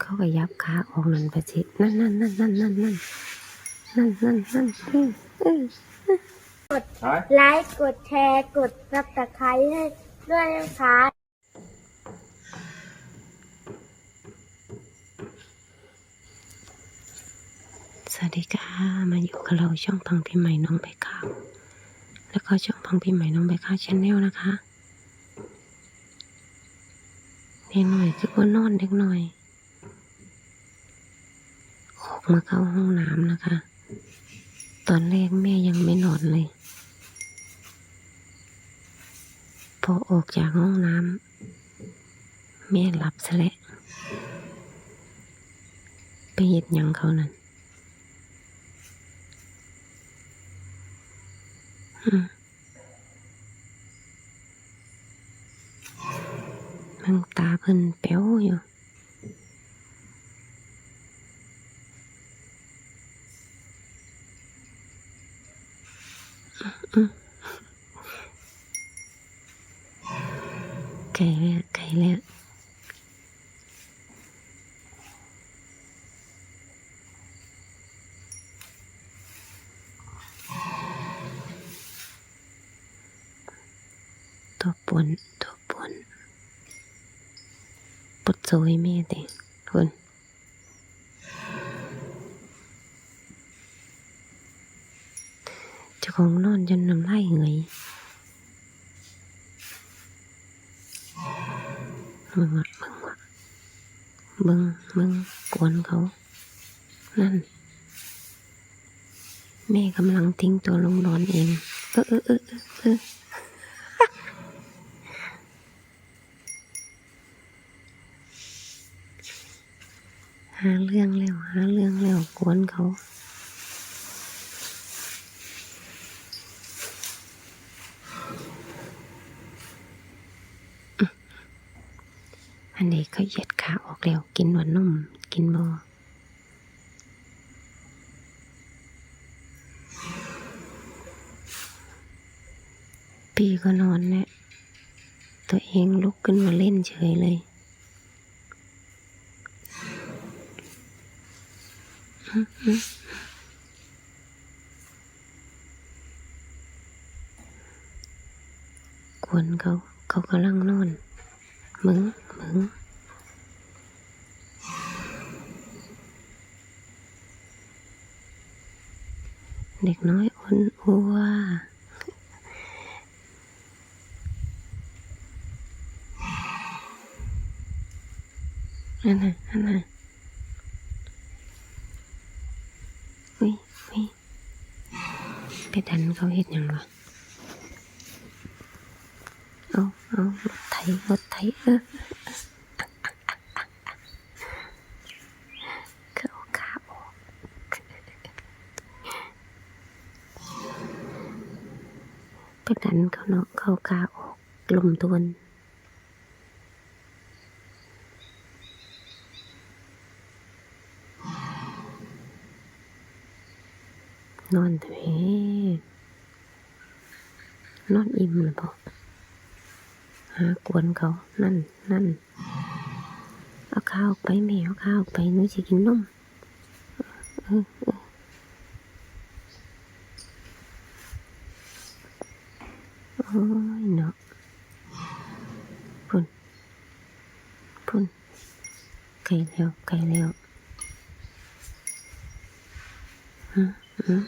เขาก็ยับขาออกนั่นไปสินั่นนั่นนั่นนั่นนั่นนั่นนั่นนั่นนั่นเออเออไลค์กดแชร์กดซับสไครต์ให้ด้วยนะคะสวัสดีค่ะ มาอยู่กับเราช่องพังพี่ใหม่น้องใบข้าวแล้วก็ช่องพังพี่ใหม่น้องใบข้าวชาแนลนะคะเด็กหน่อยคือว่านอนเด็กหน่อย ออกมาเข้าห้องน้ำนะคะ ตอนแรกแม่ยังไม่นอนเลย พอออกจากห้องน้ำแม่หลับซะแล้วไปเหยียดยังเขานั่นมันตาเพิ่นแป๋วอยู่ ไก่แล้วไก่แล้วตัวปวนตัวปวนปวดโซยแม่เด็คนเจ้าของ นอนจนน้ำลายเหงยมึงวะมึงวะมึงมึงกวนเขา นั่น แม่กำลังทิ้งตัวลงนอนเอง เออเออเออเออเออหาเรื่องแล้วหาเรื่องแล้วกวนเขา อันนี้เขาเหยียดขาออกแล้วกินหวานนุ่มกินบอพี่ก็นอนแล้วตัวเองลุกขึ้นมาเล่นเฉยเลยกวนเขาเขากำลังนอนมึง เด็กน้อยอ้นอัวนั่นน่ะนั่นน่ะอุ้ยอุ้ยไปดันเขาเห็ดยังวะ เอาเอารถไถรถไถเออเขาเอาขาออกไปดันเขาเนาะเขาขาออกลมทวนอนเถอะนอนอิ่มหรือเปล่าหาก วนเขา นั่นนั่นเอาข้าวออกไปแม่เอาข้าวออกไปหนูจะกินนมเออเออโอ้ยเนาะพุ่นพุ่นไกลแล้วไกลแล้วฮะฮะ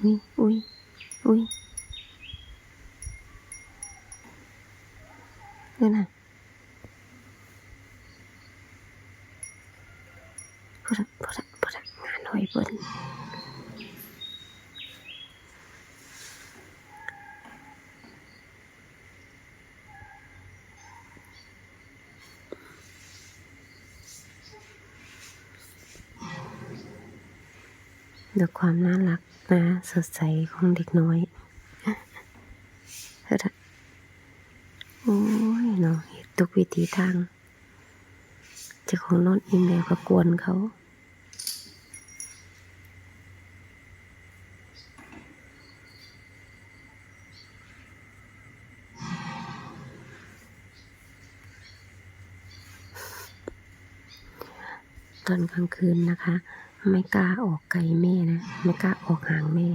อุ้ยอุ้ยอุ้ย เออน่ะพูดอะพูดอะพูดอะงานหอยเปิ้นด้วยความน่ารักนะสดใสของเด็กน้อยเฮ้ยอะโอ้ยเนาะเฮ็ดทุก วิธีทางเจ้าของนอนอีเมลก็กวนเขาตอนกลางคืนนะคะ ไม่กล้าออกไกลแม่นะ ไม่กล้าออกห่างแม่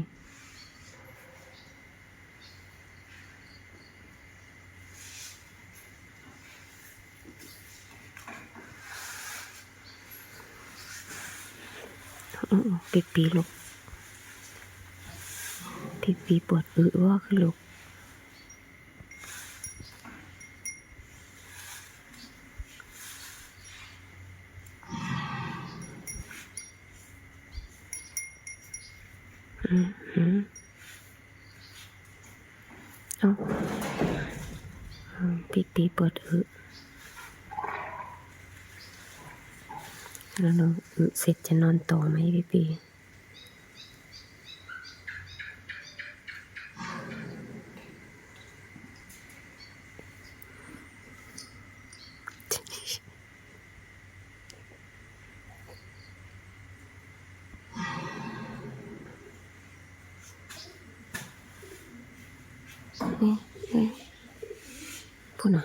อืม ปีปีลูกปีปีปวดอือว่าคือลูกอืมอืมเอาอืมปีปีปวดอือ แล้วหนูอือเสร็จจะนอนต่อไหมปีปีเอ๊ะเอ๊ะพูดน่ะ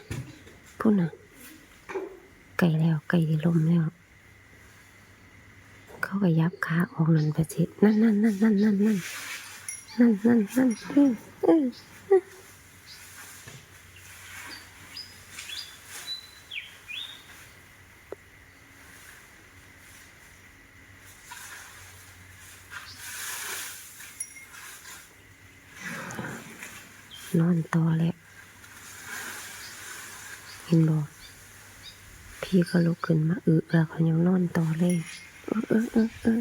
พูดน่ะไก่แล้วไก่ลมแล้ว เขาก็ยับขาออกนั่นไปสินั่นนั่นนั่นนั่นนั่นนั่นนั่นนั่นนั่นเอ้ยเอ้ยนอนต่อแล้วเห็นบอกพี่ก็ลุกขึ้นมาอึแล้วเขายังนอนต่อเลย อืมอืมอืมอืม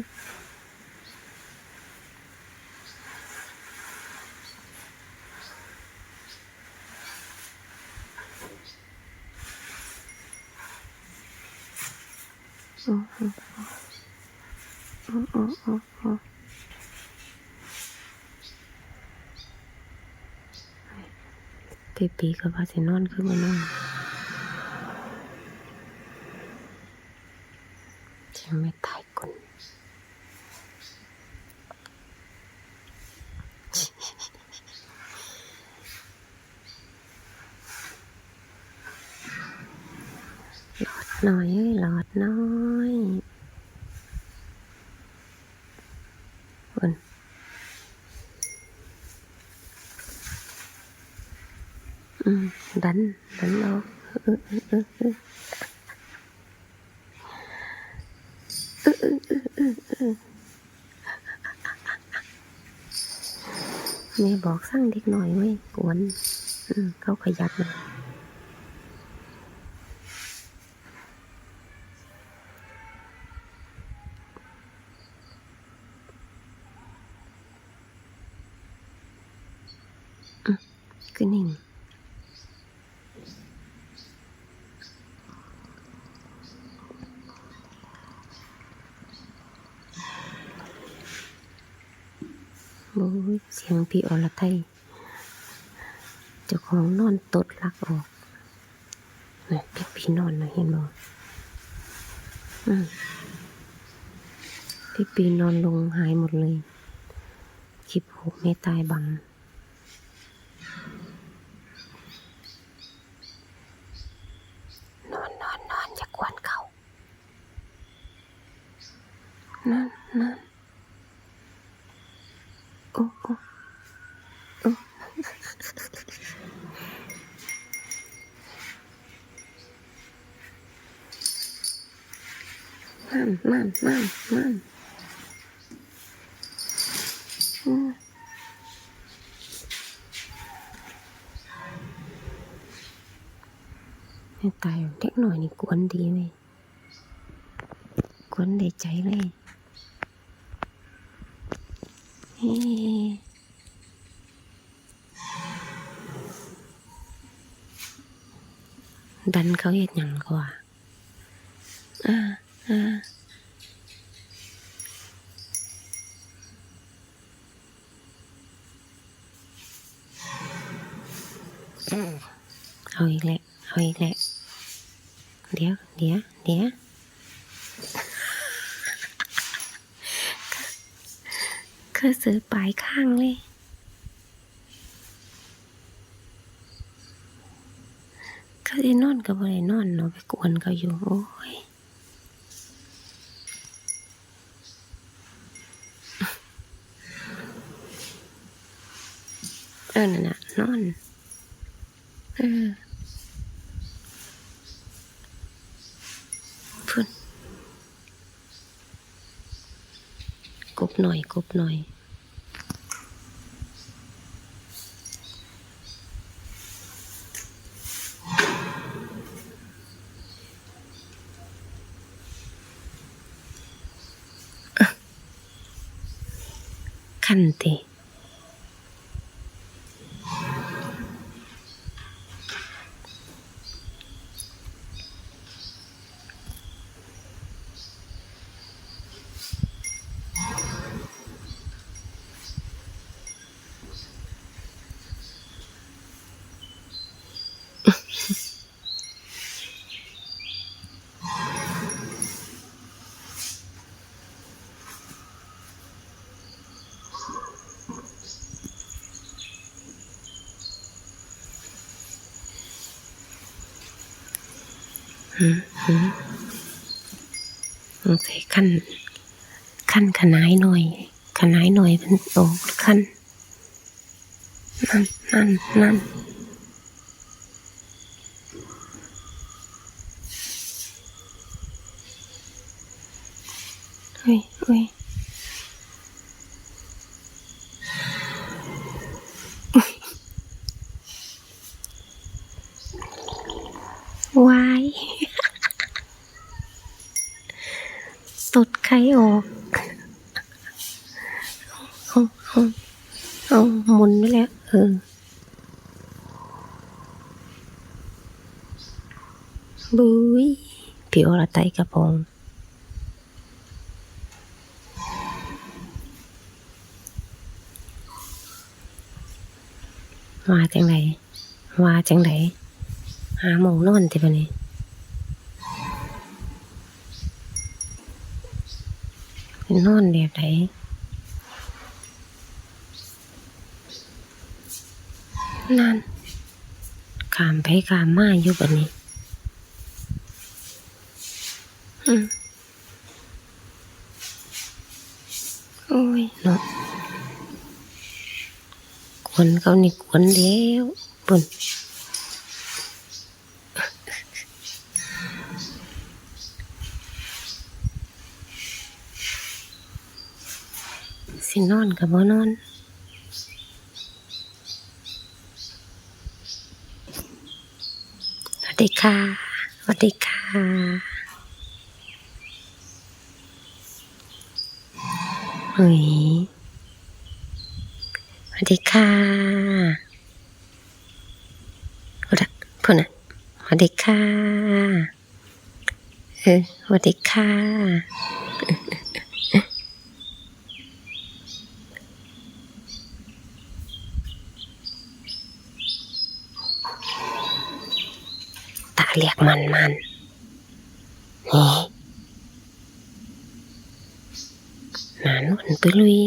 อืมอืมปีปีกับว่าสินอนขึ้นมานอนฉันไม่ตาย นหลอดน้อยเอ้ยหลอดน้อยคนอืมดัน ดันเราเออเออเออเออแม่บอกสั่งเด็กหน่อยไว้กวนอืมเขาขยับนะ คือนิ่งโอ้ยเสียงพี่อรไทยเจ้าของนอนตดลักออกนะพี่พี่นอนนะเห็นบ่อืมพี่ปีนอนลงหายหมดเลยคลิปหกไม่ตายบัง 慢慢慢慢。嗯。Tài thét nồi này cuốn đi này Cuốn để cháy lên hey. Đánh khấu hết nhận của À à, à. เอาอีกแหละ เอาอีกแหละ เดี๋ยว เดี๋ยว เดี๋ยวคือซื้อปลายข้างเลย เขาได้นอนกับ่ได้นอนเนาะไปกวนเขาอยู่ โอ้ยเออนั่นน่ะนอน เออ กบหน่อยกบหน่อย คันติ สงสัยขั้นขั้นขนายหน่อย ขนายหน่อยเป็นโตขั้นนั่นนั่นนั่นเฮ้ยเฮ้ยวาย ตดไข่ออกเอาเอาเอาหมุนไปแล้วเออบุยผิวละไตกระพงว่าจังไหนว่าจังไหนหาหมองนอนติบะนี่ นอนแบบไหนนั่นขามไปขามมาอยู่แบบนี้อืมโอ้ยเนาะกวนเขานี่กวนเดียวปุ่น สินอนกับบ่นอนสวัสดีค่ะสวัสดีค่ะเฮ้ยสวัสดีค่ะพูดอะพูดนะสวัสดีค่ะเออสวัสดีค่ะ ตาเรียกมันมันนี่หนานวันไปลุย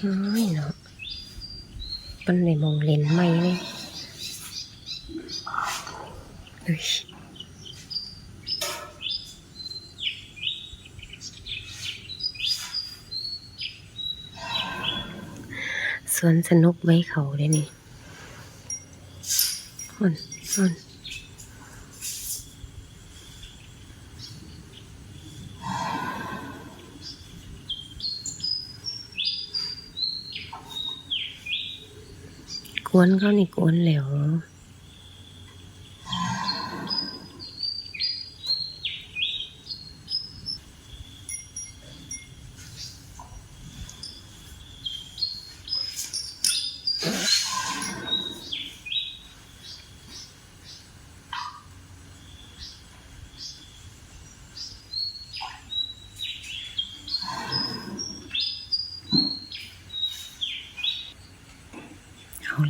โอ้ยเนาะมันเลยมองเลนไม่เลย เอ้ยสวนสนุกไว้เขาเลยนี่มันมันกวนเขานี่กวนแล้ว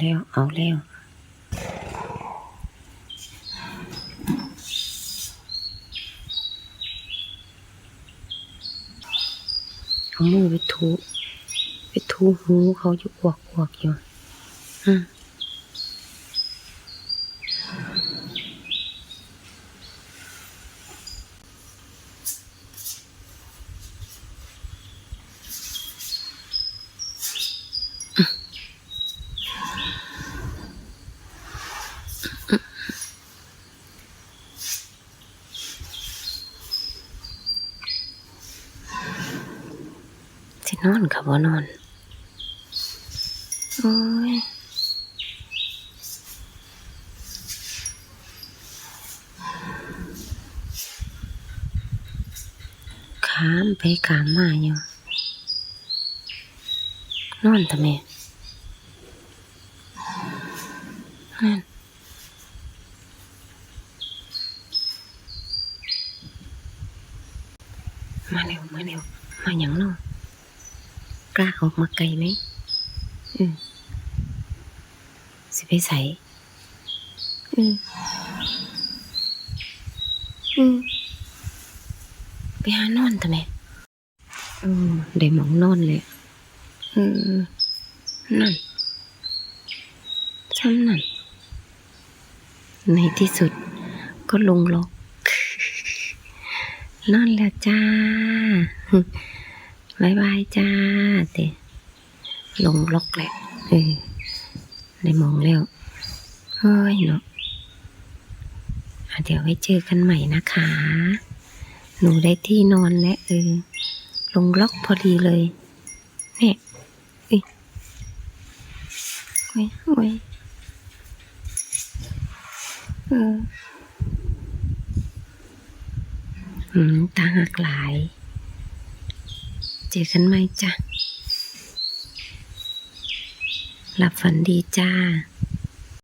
เล้ว เอาเล้วเอามือไปทูไปทูหูเขาอยู่อวกอวกอยู่ อืม สินอนกับว่านอนโอ้ยขามไปขามมาอยู่ นอนทำไมนั่นมาเร็ว มาเร็ว มาอย่างเนอกกล้า ออกมาไกลไหมอืมสิไปใส่อืมอืมไปหานอนทำไมเออได้หมองนอนเลยเออนั่นซ้ำนั่น ในที่สุดก็ลงล็อกนอนแล้วจ้า บายบายจ้าเตะลงล็อกแหละเออได้มองแล้วเฮ้ยเนาะะเดี๋ยวไว้เจอกันใหม่นะคะ หนูได้ที่นอนแล้วเออ ลงล็อกพอดีเลยเนี่ยเอ้ยโอ้ยโอ้ยเอออืมตาหักหลาย เจอกันไหมจ้ะ หลับฝันดีจ้า